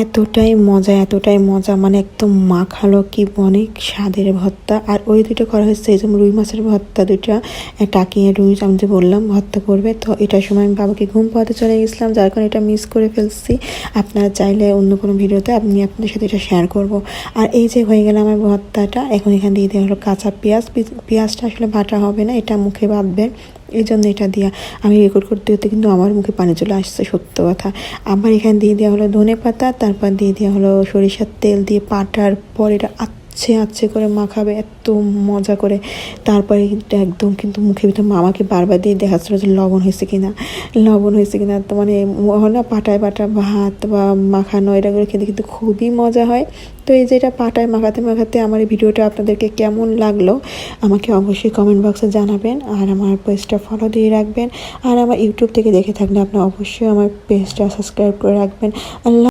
এতটাই মজা এতটাই মজা মানে একদম মাখালো কি অনেক স্বাদের ভর্তা। আর ওই দুটো করা হয়েছে, এই যেমন রুই মাছের ভর্তা দুইটা টাকিয়ে রুই, আমি যে বললাম ভর্তা করবে। তো এটার সময় আমি বাবাকে ঘুম পাওয়াতে চলে গেছিলাম, যার কারণে এটা মিস করে ফেলছি। আপনারা চাইলে অন্য কোনো ভিডিওতে আমি আপনাদের সাথে এটা শেয়ার করব। আর এই যে হয়ে গেল আমার ভর্তাটা, এখন এখানে দিয়ে দেওয়া হলো কাঁচা পেঁয়াজ। পেঁয়াজটা আসলে বাটা হবে না, এটা মুখে বাঁধবে এই জন্য এটা দিয়া আমি রেকর্ড করতে করতে কিন্তু আমার মুখে পানি চলে আসছে, সত্য কথা। আবার এখানে দিয়ে দেওয়া হলো ধনে পাতা, তারপর দিয়ে দেওয়া হলো সরিষার তেল দিয়ে পাটার পর এটা আচ্ছে আচ্ছে করে মাখাবে, এত মজা করে। তারপরে এটা একদম কিন্তু মুখে ভিতরে মামাকে বারবার দিয়ে দেখাচ্ছিল যে লবণ হয়েছে কিনা। লবণ হয়েছে কিনা, তো মানে হয় না পাটায় পাটা ভাত বা মাখানো, এটা করে খেতে কিন্তু খুবই মজা হয়। তো এই যে এটা পাটায় মাখাতে মাখাতে আমার এই ভিডিওটা আপনাদেরকে কেমন লাগল, আমাকে অবশ্যই কমেন্ট বক্সে জানাবেন আর আমার পেজটা ফলো দিয়ে রাখবেন। আর আমার ইউটিউব থেকে দেখে থাকলে আপনি অবশ্যই আমার পেজটা সাবস্ক্রাইব করে রাখবেন। আল্লাহ